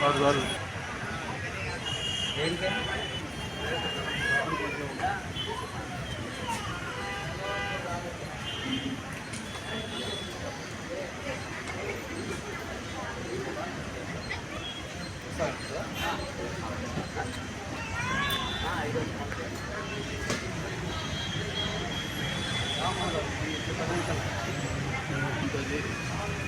కాదు కాదు Thank you. Yeah.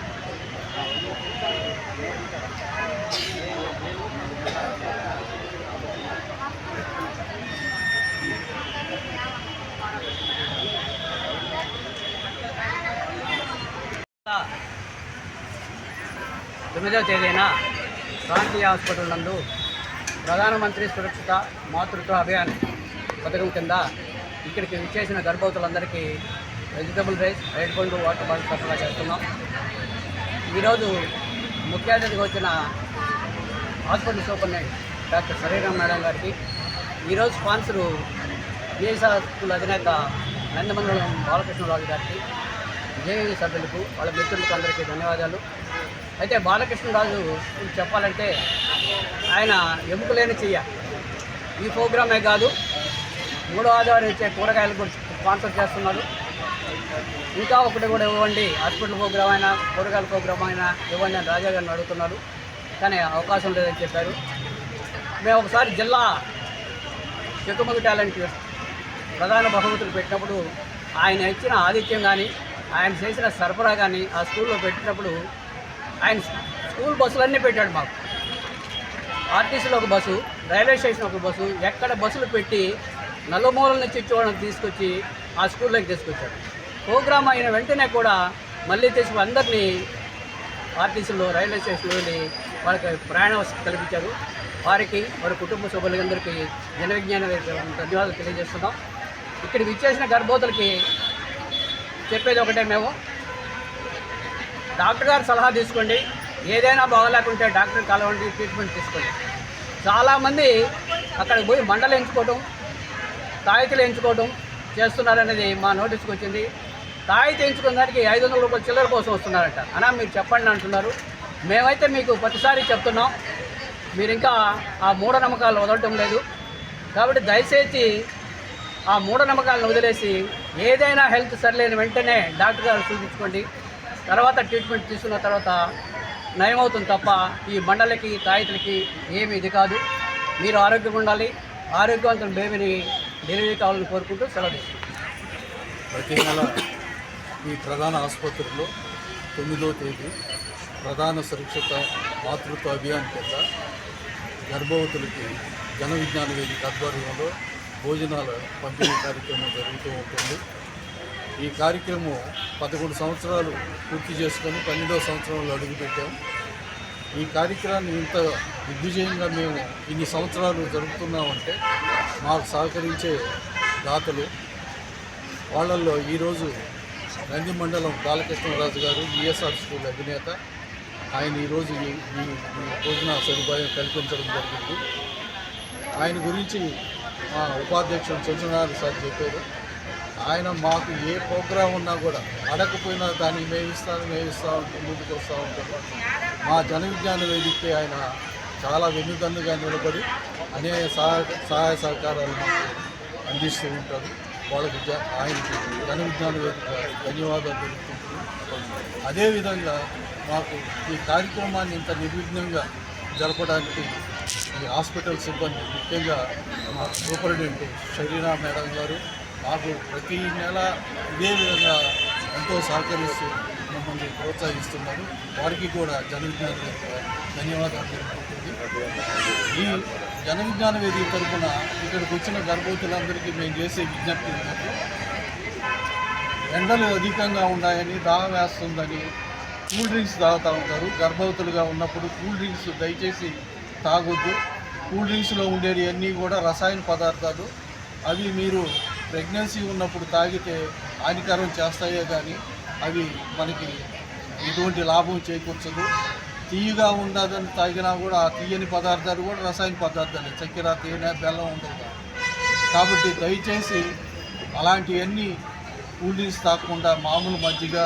తొమ్మిదవ తేదీన ప్రాంతీయ హాస్పిటల్ నందు ప్రధానమంత్రి సురక్షిత మాతృత్వ అభియాన్ పథకం కింద ఇక్కడికి విచ్చేసిన గర్భవతులందరికీ వెజిటబుల్ రైస్ రైడ్ పండు వాటర్ బాటిల్ సరఫరా చేస్తున్నాం. ఈరోజు ముఖ్య అతిథిగా వచ్చిన హాస్పిటల్ సూపర్నెంట్ డాక్టర్ శరీరం మేడం గారికి ఈరోజు స్పాన్సరు విఎస్ హాస్పిటల్ అధినేత నందమండలం బాలకృష్ణరాజు గారికి జేఏసీ సభ్యులకు వాళ్ళ మిత్రులకు అందరికీ ధన్యవాదాలు. అయితే బాలకృష్ణరాజు చెప్పాలంటే ఆయన ఎముకలేని చెయ్య. ఈ ప్రోగ్రామే కాదు మూడో ఆదివారం ఇచ్చే కూరగాయలు కూడా స్పాన్సర్ చేస్తున్నారు. ఇంకా ఒకటి కూడా ఇవ్వండి హాస్పిటల్ ప్రోగ్రామ్ అయినా కూరగాయల ప్రోగ్రామ్ అయినా ఇవ్వండి అని రాజా గారిని అడుగుతున్నారు. కానీ అవకాశం లేదని చెప్పారు. మేము ఒకసారి జిల్లా చెట్టుమల్లి టాలెంట్ ప్రధాన బహుమతులు పెట్టినప్పుడు ఆయన ఇచ్చిన ఆతిథ్యం కానీ ఆయన చేసిన సరఫరా కానీ ఆ స్కూల్లో పెట్టినప్పుడు ఆయన స్కూల్ బస్సులన్నీ పెట్టాడు మాకు. ఆర్టీసీలో ఒక బస్సు రైల్వే స్టేషన్ ఒక బస్సు ఎక్కడ బస్సులు పెట్టి నలుమూలల నుంచి చూడడం తీసుకొచ్చి ఆ స్కూల్లోకి తీసుకొచ్చాడు. ప్రోగ్రామ్ అయిన వెంటనే కూడా మళ్ళీ తీసుకు అందరినీ ఆర్టీసీలో రైల్వే స్టేషన్లో వెళ్ళి వాళ్ళకి ప్రయాణ వసతి కల్పించారు. వారికి వారి కుటుంబ సభ్యులందరికీ జన విజ్ఞాన ధన్యవాదాలు తెలియజేస్తున్నాం. ఇక్కడికి ఇచ్చేసిన గర్భవతులకి చెప్పేది ఒకటే మేము. డాక్టర్ గారు సలహా తీసుకోండి. ఏదైనా బాగలేకుంటే డాక్టర్ కలవండి ట్రీట్మెంట్ తీసుకోండి. చాలామంది అక్కడికి పోయి మండలు ఎంచుకోవటం తాయితీలు ఎంచుకోవటం చేస్తున్నారనేది మా నోటీస్కి వచ్చింది. తాయితీ ఎంచుకున్న దానికి ఐదు వందల రూపాయల చిల్లర కోసం వస్తున్నారంట. అన్నా మీరు చెప్పండి అంటున్నారు. మేమైతే మీకు ప్రతిసారి చెప్తున్నాం. మీరు ఇంకా ఆ మూఢనమ్మకాలు వదలటం లేదు. కాబట్టి దయచేసి ఆ మూఢనమ్మకాలను వదిలేసి ఏదైనా హెల్త్ సరిలేని వెంటనే డాక్టర్ గారు చూపించుకోండి తర్వాత ట్రీట్మెంట్ తీసుకున్న తర్వాత నయమవుతుంది తప్ప ఈ మండలకి తాయితులకి ఏమి ఇది కాదు. మీరు ఆరోగ్యంగా ఉండాలి. ఆరోగ్యవంతుల బేబీని డెలివరీ కావాలని కోరుకుంటూ సెలవు ప్రతి నెల ఈ ప్రధాన ఆసుపత్రిలో తొమ్మిదో తేదీ ప్రధాన సురక్షిత మాతృత్వ అభియాన్ కింద గర్భవతులకి జన విజ్ఞాన వేదిక ఆధ్వర్యంలో భోజనాల పంపిణీ కార్యక్రమం జరుగుతూ ఉంటుంది. ఈ కార్యక్రమం పదకొండు సంవత్సరాలు పూర్తి చేసుకొని పన్నెండవ సంవత్సరంలో అడుగుపెట్టాము ఈ కార్యక్రమాన్ని ఇంత దిగ్విజయంగా మేము ఇన్ని సంవత్సరాలు జరుపుతున్నామంటే మాకు సహకరించే దాతలు వాళ్ళల్లో ఈరోజు నంది మండలం బాలకృష్ణరాజు గారు ఈఎస్ఆర్ స్కూల్ అధినేత. ఆయన ఈరోజు ఈ ఈ ఈ భోజన సదుపాయం కల్పించడం జరిగింది. ఆయన గురించి మా ఉపాధ్యక్షుడు చంద్రనారాయణ సార్ చెప్పారు. ఆయన మాకు ఏ ప్రోగ్రాం ఉన్నా కూడా అడగకపోయినా దాన్ని మేము ఇస్తాను మేము ఇస్తా ఉంటాం ముందుకు వస్తూ ఉంటాం మా జన విజ్ఞాన వేదికపై ఆయన చాలా వెన్నుదన్నుగా నిలబడి అనేక సహాయ సహాయ సహకారాలు అందిస్తూ ఉంటారు. వాళ్ళకి ఆయనకి జన విజ్ఞాన వేదిక ధన్యవాదాలు తెలుపుకుంటున్నాం. అదేవిధంగా మాకు ఈ కార్యక్రమాన్ని ఇంత నిర్విఘ్నంగా జరపడానికి ఈ హాస్పిటల్ సిబ్బంది ముఖ్యంగా మా సూపరింటెండెంట్ షరీనా మేడం గారు మాకు ప్రతి నెల ఇదే విధంగా ఎంతో సహకరిస్తూ మమ్మల్ని ప్రోత్సహిస్తున్నారు. వారికి కూడా జనవిజ్ఞాన వేదిక ధన్యవాదాలు తెలుపుతుంది ఈ జనవిజ్ఞాన వేదిక తరఫున ఇక్కడికి వచ్చిన గర్భవతులందరికీ మేము చేసే విజ్ఞప్తి ఏంటంటే ఎండలు అధికంగా ఉన్నాయని దాహం వేస్తుందని కూల్ డ్రింక్స్ తాగుతూ ఉంటారు. గర్భవతులుగా ఉన్నప్పుడు కూల్ డ్రింక్స్ దయచేసి తాగొద్దు. కూల్ డ్రింక్స్లో ఉండేవి అన్నీ కూడా రసాయన పదార్థాలు. అవి మీరు ప్రెగ్నెన్సీ ఉన్నప్పుడు తాగితే హానికరం చేస్తాయే కానీ అవి మనకి ఎటువంటి లాభం చేకూర్చదు. తీయగా ఉండదని తాగినా కూడా ఆ తీయని పదార్థాలు కూడా రసాయన పదార్థాలే. చక్కెర తేనె బెల్లం ఉండదు కాబట్టి దయచేసి అలాంటివన్నీ కూల్ డ్రింక్స్ తాగకుండా మామూలు మజ్జిగ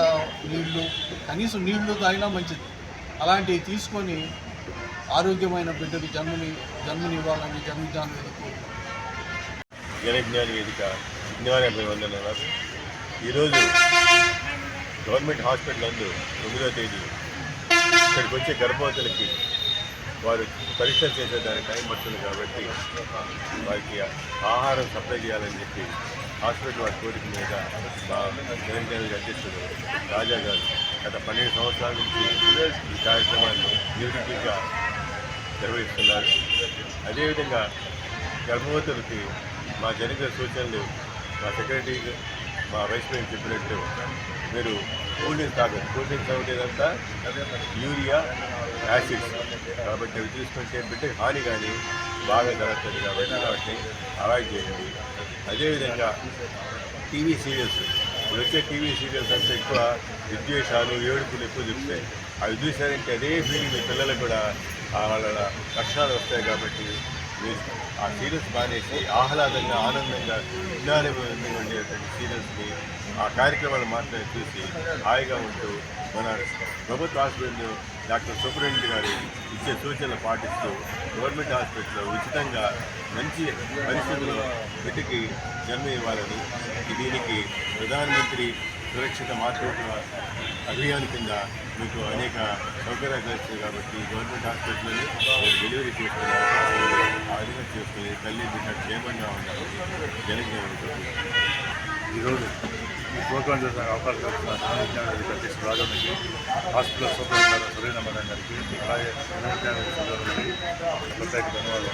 నీళ్ళు కనీసం నీళ్ళు తాగినా మంచిది. అలాంటివి తీసుకొని ఆరోగ్యమైన బిడ్డకి జన్మని జన్మనివ్వాలని జన్మజ్ఞాన వేదిక జనజ్ఞాన ఎనభై మంది ఉన్నారు ఈరోజు గవర్నమెంట్ హాస్పిటల్ నందు తొమ్మిదో తేదీ ఇక్కడికి వచ్చే గర్భవతులకి వారు పరీక్షలు చేసేదానికి టైం పడుతుంది కాబట్టి వారికి ఆహారం సప్లై చేయాలని చెప్పి హాస్పిటల్ వారి కోరిక మీద మా అధ్యక్షుడు రాజా గారు గత పన్నెండు సంవత్సరాల నుంచి ఈ కార్యక్రమాన్ని నివృత్తిగా నిర్వహిస్తున్నారు. అదేవిధంగా గర్భవతులకి మా జరిగిన సూచనలు మా సెక్రటరీ మా వైస్ ప్రెసిడెంట్ చెప్పినట్టు మీరు కూల్ డ్రింక్స్ తాగదు కూల్ డ్రింక్స్ తాగేదంతా యూరియా యాసిడ్స్ కాబట్టి అవి తీసుకుంటే బిడ్డకి హాని కానీ బాగా జరుగుతుంది కాబట్టి కాబట్టి అవాయిడ్ చేయండి. అదేవిధంగా టీవీ సీరియల్స్ ఇప్పుడు వచ్చే టీవీ సీరియల్స్ అంటే ఎక్కువ విద్వేషాలు ఏడుపులు ఎక్కువ చెప్తాయి అవి చూసారంటే అదే ఫీలింగ్ మీ పిల్లలకు కూడా వాళ్ళ లక్షణాలు వస్తాయి కాబట్టి మీరు ఆ సీరియల్స్ మానేసి ఆహ్లాదంగా ఆనందంగా విజ్ఞానవంతంగా ఉండేటువంటి సీరియల్స్ని ఆ కార్యక్రమాలు మాత్రమే చూసి హాయిగా ఉంటూ మన ప్రభుత్వ హాస్పిటల్ డాక్టర్ సూపరింటెండెంట్ గారు ఇచ్చే సూచనలు పాటిస్తూ గవర్నమెంట్ హాస్పిటల్లో ఉచితంగా మంచి పరిస్థితుల్లో బిడ్డకి జన్మ ఇవ్వాలని దీనికి ప్రధానమంత్రి సురక్షిత మాతృత్వ అభియాన్ కింద మీకు అనేక సౌకర్యాలు కలుస్తాయి కాబట్టి గవర్నమెంట్ హాస్పిటల్లోనే మీరు డెలివరీ చేసుకునే ఆ విధంగా చేసుకుని తల్లి బిడ్డ క్షేమంగా ఉండాలని జనజ్ఞానం ఈరోజు ఈ ప్రోగ్రాం చేసిన అవకాశం ఇచ్చిన రాజానికి హాస్పిటల్ సూపరింటెండెంట్ సురేంద్ర మదన్ గారికి అలాగే ప్రత్యేక ధన్యవాదాలు.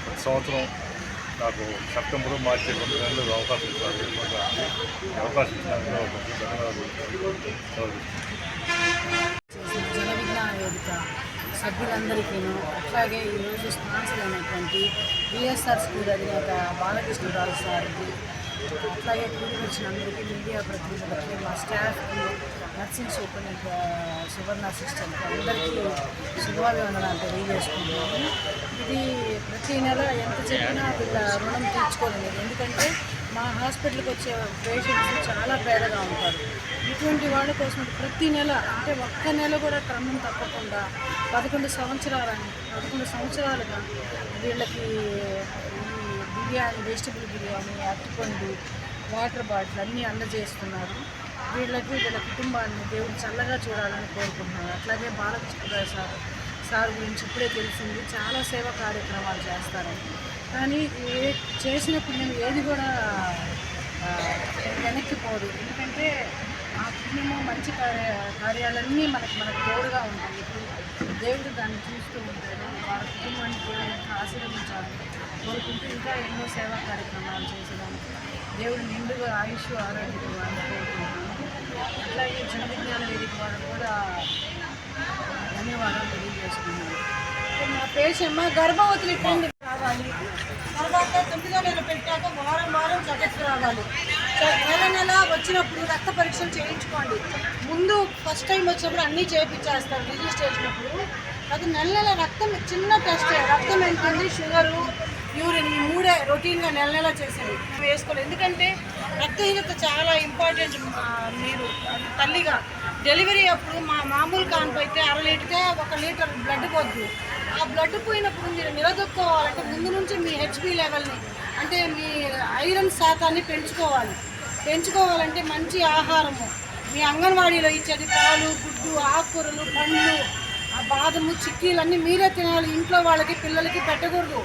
ప్రతి సంవత్సరం నాకు సెప్టెంబర్ మార్చి రెండు నెలలు అవకాశం ఇస్తారు. అవకాశం ఇచ్చినందుకు ధన్యవాదాలు. వేదిక సభ్యులందరికీను అట్లాగే ఈరోజు స్పాన్సర్ అయినటువంటి బిఎస్ఆర్ స్కూల్ అధినేత బాలకృష్ణరాజు సార్కి అట్లాగే కూడి వచ్చిన అందరికీ మీడియా ప్రతినిధులకి మా స్టాఫ్కి నర్సింగ్ సూపర్ సువర్ణ అసిస్టెంట్ అందరికీ శుభాభివందనాలు తెలియజేసుకుంటున్నాము. ఇది ప్రతి నెల ఎంత చెప్పినా వీళ్ళ రుణం తీర్చుకోలేదు ఎందుకంటే మా హాస్పిటల్కి వచ్చే పేషెంట్స్ చాలా పేదగా ఉంటారు. ఇటువంటి వాళ్ళ కోసం ప్రతి నెల అంటే ఒక్క నెల కూడా క్రమం తప్పకుండా పదకొండు సంవత్సరాలని పదకొండు సంవత్సరాలుగా వీళ్ళకి బిర్యానీ వెజిటబుల్ బిర్యానీ అరటిపండు వాటర్ బాటిల్ అన్నీ అందజేస్తున్నారు. వీళ్ళకి వీళ్ళ కుటుంబాన్ని దేవుడు చల్లగా చూడాలని కోరుకుంటున్నాను అట్లాగే బాలకృష్ణ సార్ సార్ గురించి ఇప్పుడే తెలిసింది. చాలా సేవా కార్యక్రమాలు చేస్తారని కానీ ఏ చేసిన నేను ఏది కూడా వెనక్కిపోదు. ఎందుకంటే ఆ పుణ్యము మంచి కార్య కార్యాలన్నీ మనకి మనకు తోడుగా ఉంటాయి. ఇప్పుడు దేవుడు దాన్ని చూస్తూ ఉంటాడు. వాళ్ళ కూడా దేవుడు ఆశీర్వదించాలని కోరుకుంటూ ఇంకా ఎన్నో సేవా కార్యక్రమాలు చేసేదానికి దేవుడు నిండుగా ఆయుష్ ఆరోగ్యం ఇవ్వాలని కోరుకుంటున్నాను అట్లాగే జన విజ్ఞాన వేదిక వాళ్ళకు కూడా ధన్యవాదాలు తెలియజేస్తున్నాను మా పేషమ్మ గర్భవతులు ఇబ్బంది రావాలి. తర్వాత తొమ్మిదో నెల పెట్టాక వారం వారం చెకప్కి రావాలి. నెల నెల వచ్చినప్పుడు రక్త పరీక్షలు చేయించుకోండి. ముందు ఫస్ట్ టైం వచ్చినప్పుడు అన్నీ చేయించేస్తారు రిజిస్ట్రేషన్ చేసినప్పుడు. అది నెల నెల రక్తం చిన్న టెస్ట్. రక్తం ఎంత ఉంది? షుగరు యూరిన్ ఈ మూడే రొటీన్గా నెల నెల చేసేది. వేసుకోవాలి. ఎందుకంటే రక్తహీనత చాలా ఇంపార్టెంట్ మీరు తల్లిగా డెలివరీ అప్పుడు మా మామూలు కాన్పు అయితే అర లీటర్కే ఒక లీటర్ బ్లడ్ పోద్దు. ఆ బ్లడ్ పోయినప్పుడు మీరు నిలదొక్కోవాలంటే ముందు నుంచి మీ హెచ్బి లెవెల్ని అంటే మీ ఐరన్ శాతాన్ని పెంచుకోవాలి. పెంచుకోవాలంటే మంచి ఆహారము. మీ అంగన్వాడీలో ఇచ్చేది పాలు గుడ్డు ఆకుకూరలు పండ్లు ఆ బాదము చిక్కీలన్నీ మీరే తినాలి. ఇంట్లో వాళ్ళకి పిల్లలకి పెట్టకూడదు.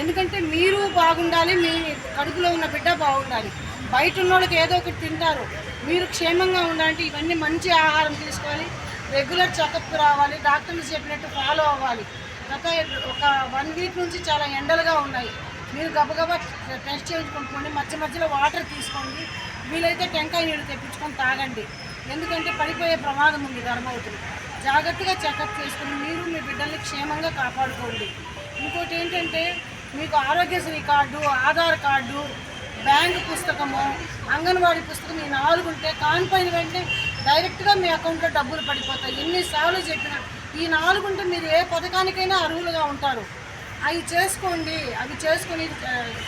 ఎందుకంటే మీరు బాగుండాలి మీ కడుపులో ఉన్న బిడ్డ బాగుండాలి. బయట ఉన్నోళ్ళకి ఏదో ఒకటి తింటారు. మీరు క్షేమంగా ఉండాలంటే ఇవన్నీ మంచి ఆహారం తీసుకోవాలి. రెగ్యులర్ చెకప్కి రావాలి. డాక్టర్లు చెప్పినట్టు ఫాలో అవ్వాలి. గత ఒక వన్ వీక్ నుంచి చాలా ఎండలుగా ఉన్నాయి. మీరు గబగబా టెస్ట్ చేయించుకుంటుకోండి. మధ్య మధ్యలో వాటర్ తీసుకోండి. వీలైతే టెంకాయ నీళ్ళు తెప్పించుకొని తాగండి. ఎందుకంటే పడిపోయే ప్రమాదం ఉంది గర్భవతులు జాగ్రత్తగా చెకప్ చేసుకుని మీరు మీ బిడ్డల్ని క్షేమంగా కాపాడుకోండి. ఇంకోటి ఏంటంటే మీకు Aarogyasri card Aadhaar card bank పుస్తకము అంగన్వాడీ పుస్తకం ఈ నాలుగు ఉంటే కాన్పైన వెంటనే డైరెక్ట్గా మీ అకౌంట్లో డబ్బులు పడిపోతాయి. ఎన్నిసార్లు చెప్పినా ఈ నాలుగు ఉంటే మీరు ఏ పథకానికైనా అర్హులుగా ఉంటారు. అవి చేసుకోండి. అవి చేసుకొని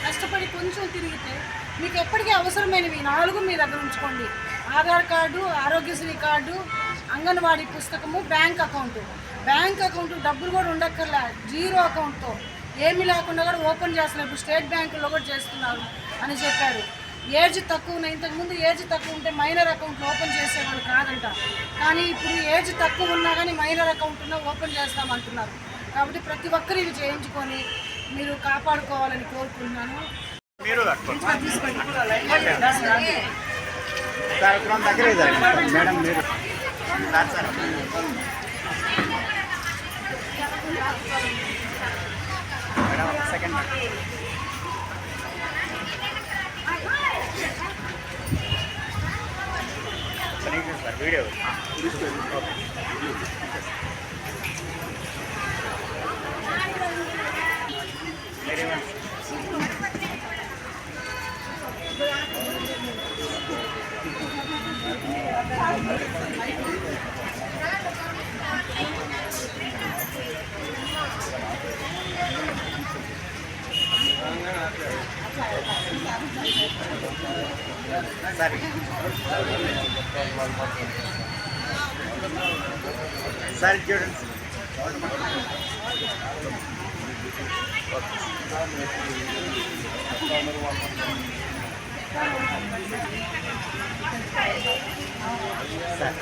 కష్టపడి కొంచెం తిరిగితే మీకు ఎప్పటికీ అవసరమైనవి ఈ నాలుగు మీ దగ్గర ఉంచుకోండి. ఆధార్ కార్డు ఆరోగ్యశ్రీ కార్డు అంగన్వాడీ పుస్తకము బ్యాంక్ అకౌంట్. బ్యాంక్ అకౌంట్ డబ్బులు కూడా ఉండక్కర్లే. జీరో అకౌంట్తో. ఏమీ లేకుండా కూడా ఓపెన్ చేస్తున్నారు. ఇప్పుడు స్టేట్ బ్యాంకులో కూడా చేస్తున్నారు. అని చెప్పారు. ఏజ్ తక్కువ ఉన్న ఇంతకుముందు ఏజ్ తక్కువ ఉంటే మైనర్ అకౌంట్ ఓపెన్ చేసేవాడు కాదంట. కానీ ఇప్పుడు ఏజ్ తక్కువ ఉన్నా కానీ మైనర్ అకౌంట్ ఓపెన్ చేస్తామంటున్నారు. కాబట్టి ప్రతి ఒక్కరు ఇవి చేయించుకొని మీరు కాపాడుకోవాలని కోరుకుంటున్నాను. మేడం సెకండ్ కనీసం సార్ వీడియో Sorry. సార్ చూడండి sir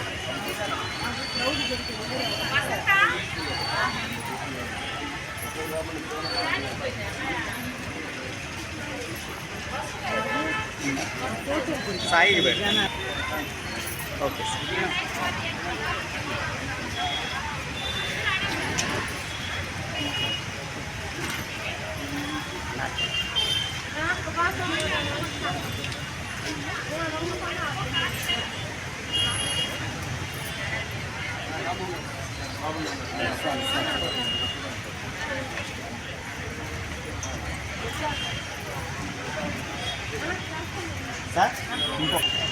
Sai Oké. Okay. Okay. ik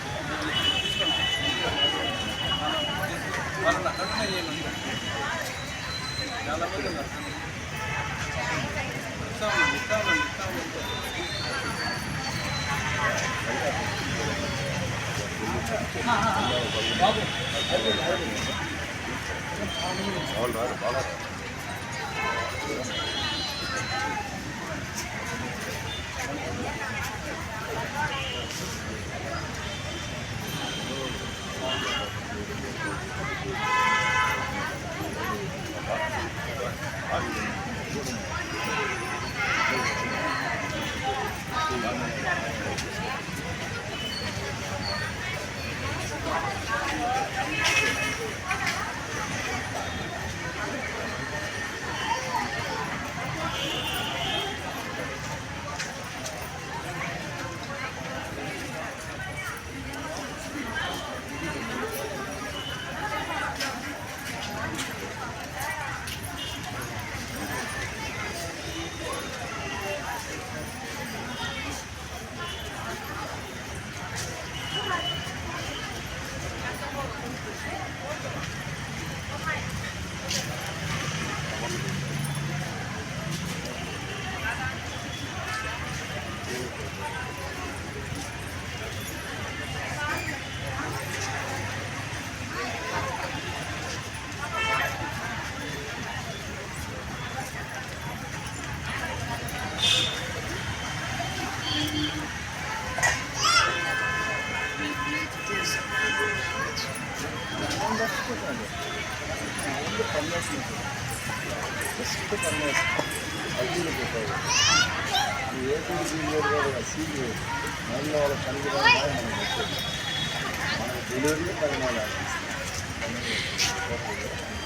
చాలా మంది ఉన్నారు ఇస్తామండి ఇస్తామండి ఇస్తామండి బాబు అవును రాదు బాగా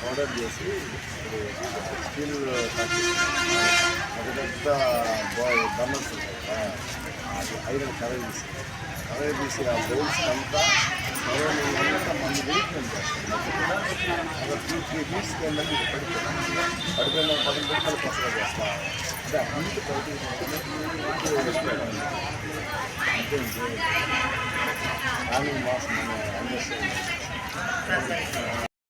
ఆర్డర్ చేసి ఇప్పుడు స్టీల్ పెద్ద పెద్ద బర్నర్స్ ఉంటాయి అది ఐరన్ కలర్ తీసి. కలర్ తీసి ఆ బౌల్స్ అంతా సరౌండింగ్ అంతా మన వెయిట్మెంట్ చేస్తాం ఒక టూ త్రీ వీక్స్ వెళ్ళి పడిపోయింది పడిపోయిన పది రూపాయలు పసగా చేస్తా. అంటే అంత అంతే కానీ మాసం అండర్స్టాండ్